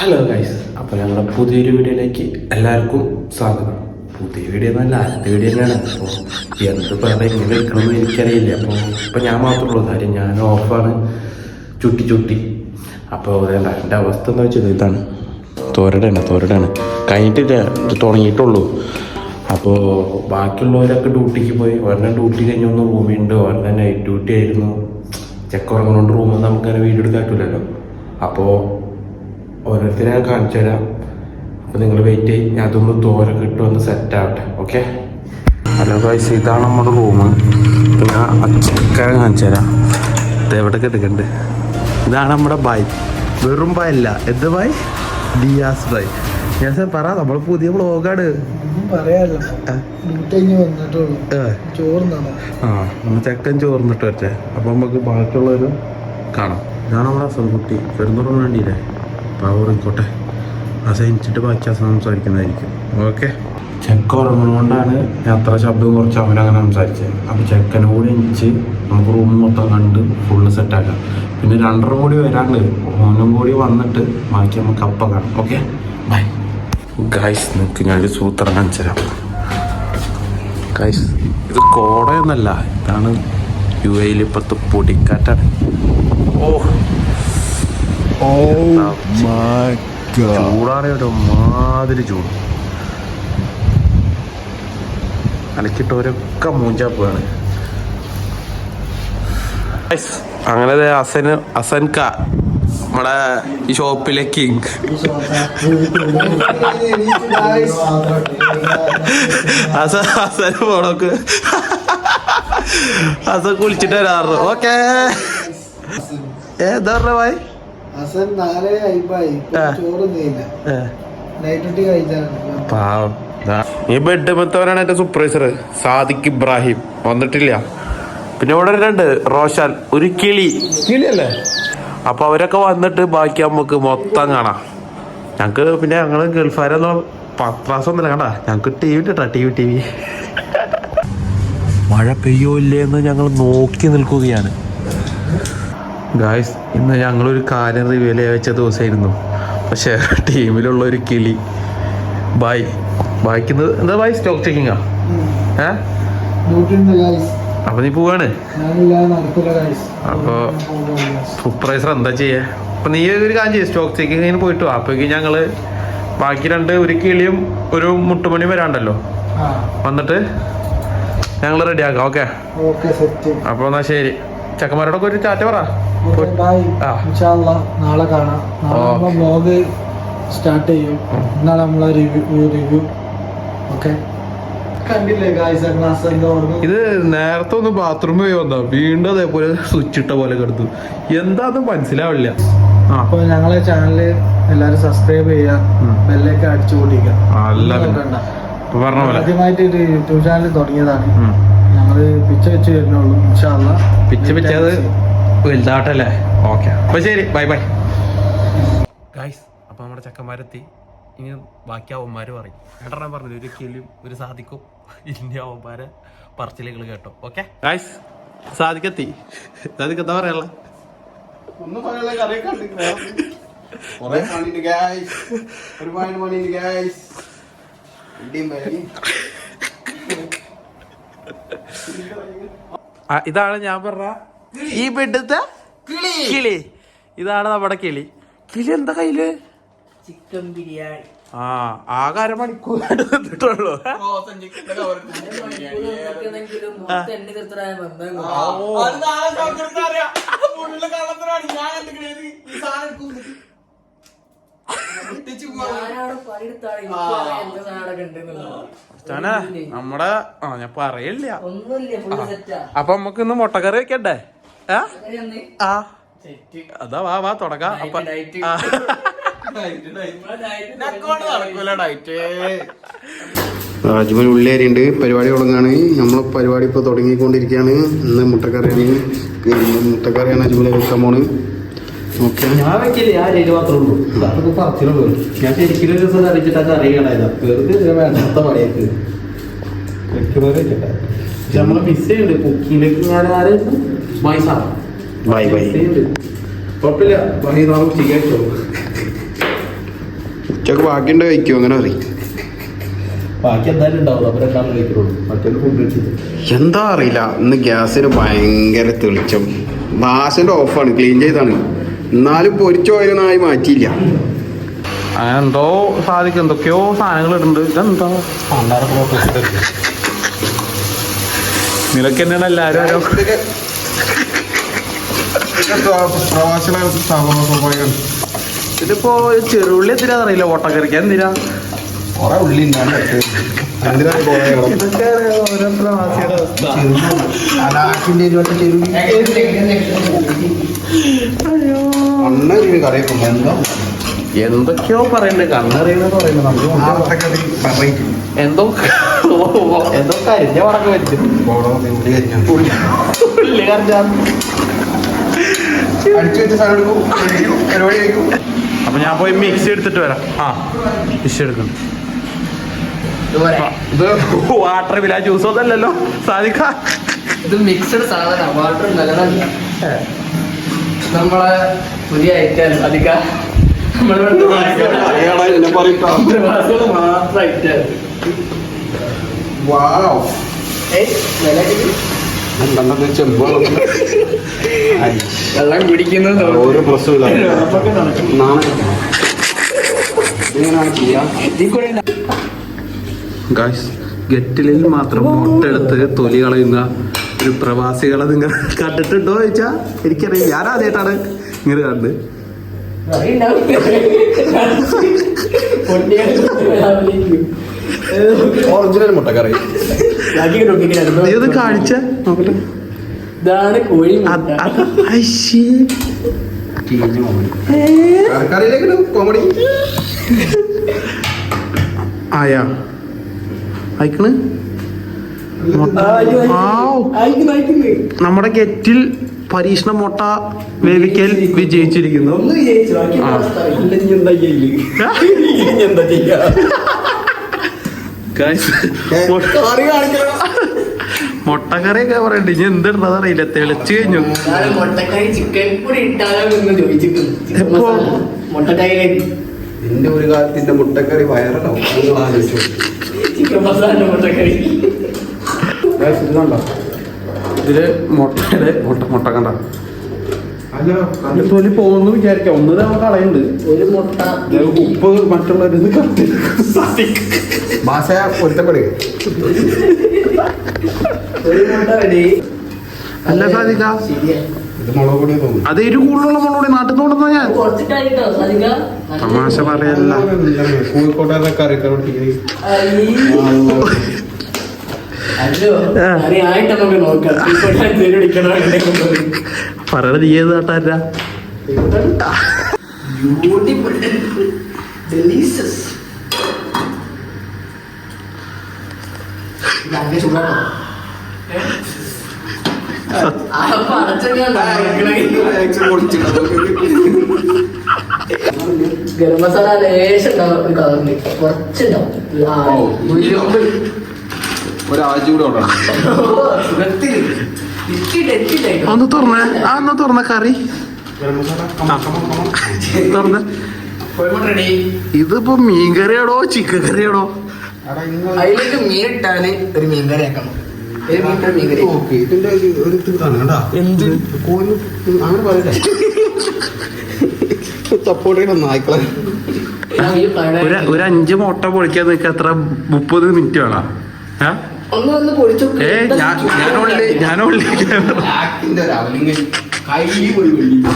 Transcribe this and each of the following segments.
Hello guys അപ്പോൾ ഞങ്ങളുടെ പുതിയൊരു വീഡിയോയിലേക്ക് എല്ലാവർക്കും സ്വാഗതം. പുതിയ വീഡിയോ എന്നല്ല ആദ്യത്തെ വീഡിയോ തന്നെയാണ്. അപ്പോൾ എന്ത് പറയാൻ എങ്ങനെ എടുക്കണമെന്ന് എനിക്കറിയില്ല. അപ്പോൾ ഇപ്പം ഞാൻ മാത്രമുള്ളൂ കാര്യം ഞാൻ ഓഫാണ്. ചുട്ടി ചുട്ടി. അപ്പോൾ വേണ്ട എന്റെ അവസ്ഥ എന്താ വെച്ചത്? ഇതാണ്. തോരടാണ് തോരടാണ് കഴിഞ്ഞിട്ടില്ല തുടങ്ങിയിട്ടുള്ളൂ. അപ്പോൾ ബാക്കിയുള്ളവരൊക്കെ ഡ്യൂട്ടിക്ക് പോയി. ഒരെണ്ണം ഡ്യൂട്ടി കഴിഞ്ഞൊന്ന് റൂമുണ്ട് ഒരെണ്ണം നൈറ്റ് ഡ്യൂട്ടി ആയിരുന്നു. ചെക്ക് ഉറങ്ങുന്നുണ്ട് റൂമിൽ നമുക്കങ്ങനെ വീഡിയോ എടുക്കാൻ പറ്റില്ലല്ലോ അപ്പോൾ ഓരോരുത്തരെ ഞാൻ കാണിച്ചു തരാം. അപ്പോൾ നിങ്ങൾ വെയിറ്റ് ചെയ്യും. ഞാൻ അതൊന്ന് തോര കിട്ടുമെന്ന് ഒന്ന് സെറ്റ് ആവട്ടെ. ഓക്കെ ഹലോ ഗൈസ് ഇതാണ് നമ്മുടെ റൂം ഞാൻ അച്ചക്കാൻ കാണിച്ചു തരാം. ഇത് എവിടെ കിടക്കുന്നുണ്ട്? ഇതാണ് നമ്മുടെ ബൈ വെറും ബൈ അല്ല. എന്ത് ബൈ ഡിയാസ് ബൈ ഞാൻ സാർ പറ നമ്മൾ പുതിയ നമ്മൾ ചെക്കൻ ചോർന്നിട്ട് വെച്ചേ അപ്പം നമുക്ക് ബാക്കിയുള്ളവരും കാണാം. ഇതാണ് നമ്മുടെ അസംകുട്ടി പെരുന്നൂറിന് വേണ്ടിയില്ലേ? പവർ കോട്ടെ അസഹിച്ചിട്ട് ബാക്കി സംസാരിക്കുന്നതായിരിക്കും. ഓക്കെ. ചെക്ക ഉറങ്ങുന്നതുകൊണ്ടാണ് യാത്ര അത്ര ശബ്ദം കുറച്ച് അവനങ്ങനെ സംസാരിച്ചത്. അപ്പോൾ ചെക്കനെ കൂടി എനിച്ച് നമുക്ക് റൂം മൊത്തം കണ്ട് ഫുള്ള് സെറ്റാക്കാം പിന്നെ രണ്ടര കൂടി വരാണ്ട് ഓനും കൂടി വന്നിട്ട് ബാക്കി നമുക്ക് അപ്പം കാണാം. ഓക്കെ? ബൈ ഗൈസ് നിങ്ങൾക്ക് ഞാനൊരു സൂത്രം കാണിച്ചു തരാം. ഗൈസ് ഇത് കോടയൊന്നല്ല ഇതാണ് യു എയിൽ ഇപ്പോഴത്തെ പൊടിക്കാറ്റാണ്. ഓ ചൂടാണ് ഒരു മാതിരി ചൂട്. അലക്കിട്ടവരൊക്കെ മൂഞ്ചാ പോവാണ് Guys, അങ്ങനെ ദേ അസന് അസൻക നമ്മുടെ ഈ ഷോപ്പിലെ കിങ് അസ അസൻ പോണോക്ക്. അസ കുളിച്ചിട്ട് വരാറ് ഓക്കേ ഏ എന്താ പറഞ്ഞ ഭായി. പാവം. ഈ ബെഡ് മെത്തവനാണ് എന്റെ സൂപ്പർവൈസർ സാദിഖ് ഇബ്രാഹിം. വന്നിട്ടില്ല. പിന്നെ ഇവിടെ രണ്ട് റോഷാൻ ഒരു കിളി. കിളിയല്ലേ? അപ്പൊ അവരൊക്കെ വന്നിട്ട് ബാക്കി നമുക്ക് മൊത്തം കാണാം. ഞങ്ങക്ക് പിന്നെ ഞങ്ങൾ ഗൾഫാരൊന്നും പത്രാസൊന്നുമില്ല കണ്ടാ? ഞങ്ങക്ക് ടി വി കേട്ടാ ടി വി ടി വി. മഴ പെയ്യോ ഇല്ലേ എന്ന് ഞങ്ങൾ നോക്കി നിൽക്കുകയാണ്. ഗായ്സ് ഇന്ന് ഞങ്ങളൊരു കാര്യം റിവ്യൂ വെച്ച ദിവസമായിരുന്നു. പക്ഷേ ടീമിലുള്ള ഒരു കിളി. ബൈ ബൈക്കുന്നത് എന്താ ബൈ സ്റ്റോക്ക് ചെക്കിങ്ങാ ഏ? അപ്പൊ നീ പോവാണ്? അപ്പോ സൂപ്പർവൈസർ എന്താ ചെയ്യേ? അപ്പൊ നീ ഒരു കാര്യം ചെയ്യ സ്റ്റോക്ക് ചെക്കിങ്ങിന് പോയിട്ട് അപ്പോഴേക്ക് ഞങ്ങൾ ബാക്കി രണ്ട് ഒരു കിളിയും ഒരു മുട്ടുമണി വരാണ്ടല്ലോ. വന്നിട്ട് ഞങ്ങൾ റെഡിയാക്കാം ഓക്കെ അപ്പൊ എന്നാ ശരി. ചെക്കന്മാരോടൊക്കെ ഒരു ചാറ്റ പറ. നാളെ കാണാം. വ്ലോഗ് സ്റ്റാർട്ട് ചെയ്യും. നമ്മളെ റിവ്യൂ റിവ്യൂ ഓക്കെ? ഇത് നേരത്തെ ഒന്ന് ബാത്റൂമിൽ പോയി വന്നാ വീണ്ടും അതേപോലെ സ്വിച്ച് ഇട്ട പോലെ കിടന്നു. എന്താന്ന് മനസ്സിലാവില്ല. അപ്പൊ ഞങ്ങളെ ചാനൽ എല്ലാരും സബ്സ്ക്രൈബ് ചെയ്യുക. ബെല്ലൊക്കെ അടിച്ചു പൊട്ടിക്കുക ആദ്യമായിട്ട് ഒരു യൂട്യൂബ് ചാനൽ തുടങ്ങിയതാണ്. ഉം. ഞങ്ങൾ പിച്ച വെച്ച് വരുന്നുള്ളൂ ഇൻഷാല്ല പിച്ച് പിച്ചത് വലുതാവട്ടല്ലേ ഓക്കെ അപ്പൊ ശരി ബൈ ബൈ ഗൈസ് അപ്പൊ നമ്മുടെ ചക്കന്മാരെത്തി. ഇനി ബാക്കി അവന്മാര് പറയും. ഏട്ടൻ പറഞ്ഞത് ഒരു കിളിയും ഒരു സാധിക്കും. ഇനി അവന്മാരെ പറച്ചിലുകൾ കേട്ടോ. ഓക്കെ സാധിക്കത്തി സാധിക്കത്താ. സാധിക്ക് എന്താ പറയാനുള്ള? ഒന്നും പറയാനുള്ള കൊറേ ഒരുപാട് മണി ഗായ്സ് ഇടിയും ഇതാണ് ഞാൻ പറഞ്ഞ ഈ ബെഡത്തെ കിളി. ഇതാണ് നമ്മുടെ കിളി. കിളി എന്താ കയ്യിൽ? ചിക്കൻ ബിരിയാണി. ആ ആകെ അരമണിക്കൂർ നിന്നിട്ടുള്ളൂ ഞാനവിടെ പണിയെടുത്താണ്. എന്താ ഉണ്ടെന്നുള്ളത്. സ്ഥാനാ, നമ്മടെ ആ ഞാൻ പറയില്ല അപ്പൊ നമുക്ക് ഇന്ന് മുട്ടക്കറി വെക്കണ്ടേ? ആ? അതാ വാ വാ തുടക്കാം അപ്പൊ. രാജ്മൽ ഉള്ളേരിയുണ്ട് പരിപാടി തുടങ്ങാണ്. നമ്മളെ പരിപാടി ഇപ്പോൾ തുടങ്ങിക്കൊണ്ടിരിക്കുകയാണ്. ഇന്ന് മുട്ടക്കറിയാണ്. മുട്ടക്കറിയാണ് അജ്മലെ വെക്കാൻ പോണ്. ഞാൻ വെക്കില്ല ഞാൻ അരിയിൽ മാത്രമേ ഉള്ളൂ. അതൊക്കെ പറച്ചിലുള്ളൂ. ഞാൻ ശരിക്കും ഒരു ദിവസം അറിയിച്ചിട്ടൊക്കെ അറിയണത്. വെറുതെ വേണ്ടാത്ത പണിയൊക്കെ നമ്മളെ കുക്കിങ്ങിലേക്ക് ഞാൻ ആരായിരുന്നു മൈസ ബൈ ബൈ കുഴപ്പമില്ല. പണി നാളെ ഉച്ചയ്ക്ക് ഉച്ചയ്ക്ക് ബാക്കിയുണ്ട് കഴിക്കും? അങ്ങനെ അറിയും ബാക്കി എന്തായാലും ഉണ്ടാവും. അപ്പൊ രണ്ടാളും കഴിക്കുള്ളൂ മറ്റേ ഫുഡ് കഴിച്ചിട്ട്. എന്താ അറിയില്ല. ഇന്ന് ഗ്യാസിന് ഭയങ്കര തെളിച്ചം. ഗ്ലാസിന്റെ ഓഫാണ് ക്ലീൻ ചെയ്താണ്. എന്നാലും പൊരിച്ചോയനായി മാറ്റിയില്ല. അങ്ങനെ എന്തോ സാധിക്കും. എന്തൊക്കെയോ സാധനങ്ങൾ ഇടുന്നുണ്ട്. ഇതെന്താ? നിനക്ക് തന്നെയാണ് എല്ലാരും ഓരോ ഇതിപ്പോ ചെറുള്ളി എന്തിനാ അറിയില്ല? ഓട്ടക്കറിക്ക് എന്തിനാ? കുറെ എന്തൊക്കെയോ പറയണ്ട് കണ്ണറിയുന്ന പറയുന്നത് നമുക്ക് എന്തോ എന്തോ കരിഞ്ഞ പടക്കം വെച്ചു. പുള്ളി കറിഞ്ഞാ അപ്പൊ ഞാൻ പോയി മിക്സി എടുത്തിട്ട് വരാം. ആ മിക്സി എടുക്കുന്നു ഇത് വാട്ടർ വില ജ്യൂസ് ഒന്നല്ലല്ലോ സാധിക്ക. ഇത് മിക്സഡ് സാധനം വാട്ടർ നല്ലതല്ല. നമ്മളെ പുതിയ ഐറ്റം അധികം നമ്മളിവിടെ മാത്രം ഐറ്റം. വെള്ളം കുടിക്കുന്നത് ഓരോ പ്രശ്നമില്ല ഇങ്ങനെയാണ് ചെയ്യാം? ഗായ്സ് ഗെറ്റിലിൽ മാത്രം മുട്ടെടുത്ത് തൊലി കളയുന്ന ഒരു പ്രവാസികളെ നിങ്ങൾ കണ്ടിട്ടുണ്ടോ ചോദിച്ചാ? എനിക്കറിയാം ഞാൻ ആദ്യമായിട്ടാണ് ഇങ്ങനെ കണ്ട്. ഒറിജിനൽ മുട്ടക്കറി. നീ ഇത് കാണിച്ച. നോക്കട്ടെ. ഇതാണ് കോഴി കോമഡി. ആയാ. അയക്കണ്. നമ്മുടെ ഗെറ്റിൽ പരീക്ഷണ മുട്ട വേവിക്കൽ വിജയിച്ചിരിക്കുന്നു. മുട്ടക്കറി ഒക്കെ മുട്ടക്കറിയൊക്കെ പറയണ്ട. ഇനി എന്തിടണത് അറിയില്ല. തെളിച്ചു കഴിഞ്ഞു. മുട്ടക്കറി ചിക്കൻ കൂടി ഇട്ടാലോ എപ്പോ? മസാല നിന്റെ ഒരു കാലത്തിന്റെ മുട്ടക്കറി വയറണോ ആലോചിച്ചു ചിക്കൻ മസാല മുട്ടക്കറി. ഇതിൽ മുട്ടയുടെ മുട്ട മുട്ട കണ്ട. തൊലി പോകുന്നു വിചാരിക്കാം. ഒന്ന് നമ്മൾ കളയുന്നുണ്ട്. ഒരു മുട്ട. ഉപ്പ് കത്തി. ഭാഷ പൊരുത്തപ്പെടുക. ready. അല്ല സാധിക്ക. ഇത് അത് എരു കൂടുതലുള്ള മുളകൂടി നാട്ടിൽ നിന്ന് കൊണ്ടുവന്നാ ഞാൻ തമാശ പറയല്ല. പറയണത് നീ ഏത് നാട്ടാരാ ഗരം മസാല ലേശം ഉണ്ടാവും കുറച്ചുണ്ടാവും ഒരാഴ്ച കൂടെ അവിടെ ഒന്ന് തുറന്ന്. ആ ഒന്ന് തുറന്ന കറി. തുറന്ന. റെഡി ഇതിപ്പോ മീൻ കറിയാണോ ചിക്കൻ കറിയാണോ? അതിലേക്ക് മീൻ ഇട്ടാൽ ഒരു മീൻ കറി ആക്കണം. ഒരു മീൻ മീൻ കറി. ഇതിന്റെ ഒരു ഇത് അങ്ങനെ പറയട്ടെ സപ്പോർട്ട് ചെയ്യണം നായ്ക്കളെ ഒരു ഒരു അഞ്ച് മുട്ട പൊളിക്കാൻ നിൽക്കുക എത്ര മുപ്പത് മിനിറ്റ് വേണം. ഏ? പൊളിച്ചു ഏ ഞാൻ ആക്കിന്റെ കൈ പോയി വെള്ളി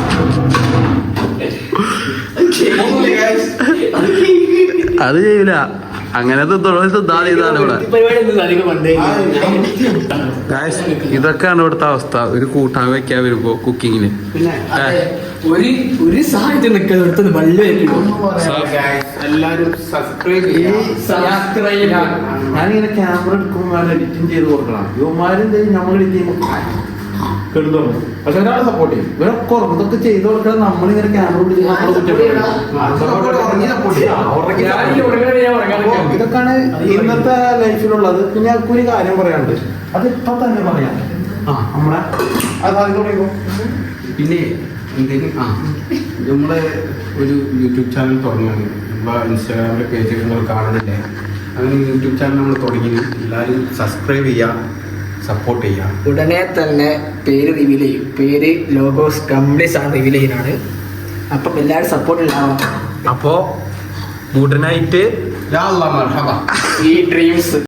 അത് ചെയ്യൂല. അങ്ങനത്തെ തൊഴിൽ തിന്നാ ഇതാണ് ഇവിടെ. ഇതൊക്കെയാണ് ഇവിടുത്തെ അവസ്ഥ. ഒരു കൂട്ടാൻ വെക്കാൻ വരുമ്പോ കുക്കിങ്ങിന് പിന്നെ ഒരു ഒരു സാഹചര്യം എല്ലാരും സബ്സ്ക്രൈബ് സബ്സ്ക്രൈബ് ഞാനിങ്ങനെ ക്യാമറ എടുക്കുമ്പോൾ എഡിറ്റിംഗ് ചെയ്ത് കൊടുക്കണം യുവമാരും നമ്മൾ എഡിറ്റ് ചെയ്യുമ്പോൾ കെടുത്തോളൂ. പക്ഷെ ഒരാൾ സപ്പോർട്ട് ചെയ്യും. ഇവരെ. ഇതൊക്കെ ചെയ്ത് കൊടുക്കണം നമ്മളിങ്ങനെ ക്യാമറ പിടിച്ച്. ഇതൊക്കെയാണ് ഇന്നത്തെ ലൈഫിലുള്ളത്. പിന്നെ ഒരു കാര്യം പറയാനുണ്ട്. അത് ഇപ്പൊ തന്നെ പറയാം. ആ നമ്മളെ അത് ആദ്യം തുടങ്ങിക്കോ. പിന്നെ എന്തെങ്കിലും ആ നമ്മൾ ഒരു യൂട്യൂബ് ചാനൽ തുടങ്ങുകയാണെങ്കിൽ നമ്മളെ ഇൻസ്റ്റാഗ്രാമിലെ പേജുകൾ നിങ്ങൾ കാണുന്നില്ലേ? അങ്ങനെ യൂട്യൂബ് ചാനൽ നമ്മൾ തുടങ്ങി എല്ലാവരും സബ്സ്ക്രൈബ് ചെയ്യുക സപ്പോർട്ട് ചെയ്യുക ഉടനെ തന്നെ പേര് റിവീൽ ചെയ്യും. പേര് ലോഗോസ് കംപ്ലീറ്റ് ആണ് റിവീൽ ചെയ്യുന്നതാണ്. അപ്പം എല്ലാവരും സപ്പോർട്ട് ഉണ്ടാവണം. അപ്പോൾ ഉടനായിട്ട് യാ അല്ലാ മർഹബ. ഈ ഡ്രീംസ്